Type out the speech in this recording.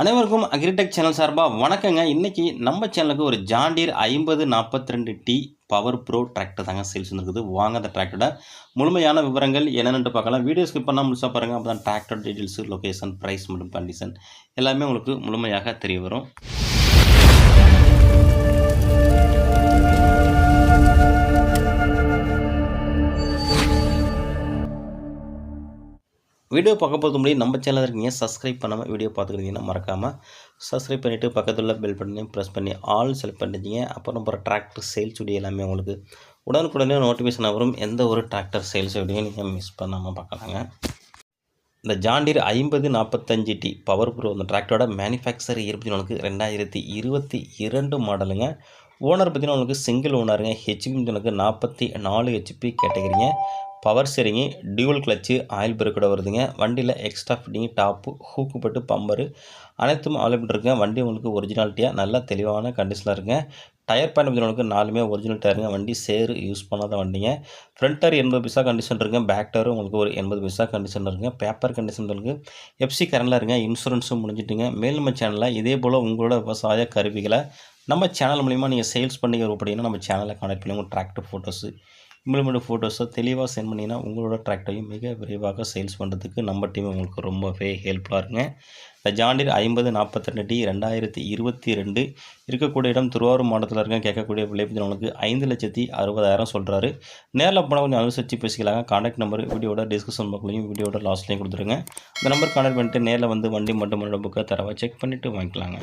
அனைவருக்கும் agritech channel சார்பாக வணக்கங்க. இன்றைக்கி நம்ம சேனலுக்கு ஒரு ஜாண்டீர் ஐம்பது நாற்பத்தி ரெண்டு டி பவர் ப்ரோ டிராக்டர் தாங்க சேல்ஸ் வந்துருக்குது. வாங்க அந்த டிராக்டரோட முழுமையான விவரங்கள் என்னென்னு பார்க்கலாம். வீடியோ ஸ்கிப் பண்ணால் முழுசாக பாருங்கள் அப்போ தான் டிராக்டர் டீட்டெயில்ஸு லொக்கேஷன் ப்ரைஸ் மற்றும் கண்டிஷன் எல்லாமே உங்களுக்கு முழுமையாக தெரிய வரும். வீடியோ பார்க்க போகிறது முன்னாடி நம்ம சேனல் இருக்கீங்க சப்ஸ்கிரைப் பண்ணாமல் வீடியோ பார்த்துக்கிட்டீங்கன்னா மறக்காமல் சப்ஸ்கிரைப் பண்ணிவிட்டு பக்கத்தில் உள்ள பெல் பட்டனையும் ப்ரெஸ் பண்ணி ஆல் செலக்ட் பண்ணிட்டீங்க. அப்புறம் போகிற டிராக்டர் சேல்ஸ் வீடியோ எல்லாமே உங்களுக்கு உடனுக்குடனே நோட்டிஃபிகேஷன் வரும். எந்த ஒரு டிராக்டர் சேல்ஸ் வீடியோ நீங்கள் மிஸ் பண்ணாமல் பார்க்கலாங்க. இந்த ஜாண்டீர் ஐம்பது நாற்பத்தஞ்சு டி பவர் ப்ரோ அந்த டிராக்டரோட மேனுஃபேக்சர் இருபத்தி நாலுக்கு ரெண்டாயிரத்தி இருபத்தி இரண்டு மாடலுங்க ஓனர் பார்த்தீங்கன்னா உங்களுக்கு சிங்கிள் ஓனருங்க ஹெச்பி உங்களுக்கு நாற்பத்தி நாலு ஹெச்பி கேட்டகிரிங்க. பவர் சரிங்க டியூவல் கிளச்சு ஆயில் பிரேக்கோட வருதுங்க. வண்டியில் எக்ஸ்ட்ரா ஃபிட்டிங் டாப்பு ஹூக்கு பட்டு பம்பரு அனைத்தும் அவைலபிள் இருக்குங்க. வண்டி உங்களுக்கு ஒரிஜினாலிட்டியாக நல்லா தெளிவான கண்டிஷனில் இருக்குங்க. டயர் பேண்ட் உங்களுக்கு நாலுமே ஒரிஜினல் டயருங்க வண்டி சேரு யூஸ் பண்ணாத வண்டிங்க. ஃப்ரண்ட் டயர் எண்பது பைசா கண்டிஷன் இருக்குங்க. பேக் டயர் உங்களுக்கு ஒரு எண்பது பைசா கண்டிஷன் இருக்குங்க. பேப்பர் கண்டிஷன் இருக்குது எஃப்சி கரண்டில் இருங்க இன்சூரன்ஸும் முடிஞ்சிட்டுங்க. மேலும் சேனலில் இதே போல் உங்களோட விவசாய கருவிகளை நம்ம சேனல் மூலிமா நீங்கள் சேல்ஸ் பண்ணி அப்படின்னா நம்ம சேனலை கான்டாக்ட் பண்ணி உங்கள் டிராக்டர் ஃபோட்டோஸு இம்ப்ளிமெண்ட் ஃபோட்டோஸை தெளிவாக சென்ட் பண்ணிங்கன்னா உங்களோட டிராக்டரையும் மிக விரைவாக சேல்ஸ் பண்ணுறதுக்கு நம்ம டீம் உங்களுக்கு ரொம்பவே ஹெல்ப்ஃபுல்லாக இருங்க இந்த ஜாண்டிர் ஐம்பது நாற்பத்தெண்டு டி ரெண்டாயிரத்தி இருபத்தி ரெண்டு இருக்கக்கூடிய இடம் திருவாரூர் மாவட்டத்தில் இருக்க கேட்கக்கூடிய விலை உங்களுக்கு ஐந்து லட்சத்தி அறுபதாயிரம் சொல்கிறாரு நேரில் போனால் கொஞ்சம் அனுசரித்து பேசிக்கலாங்க. கான்டாக்ட் நம்பர் வீடியோட டிஸ்கஷன் பாக்லையும் வீடியோட லாஸ்ட்லையும் கொடுத்துருங்க. இந்த நம்பர் கான்டாக்ட் பண்ணிட்டு நேரில் வந்து வண்டி மட்டும் புக்கை தரவாக செக் பண்ணிவிட்டு வாங்கிக்கலாங்க.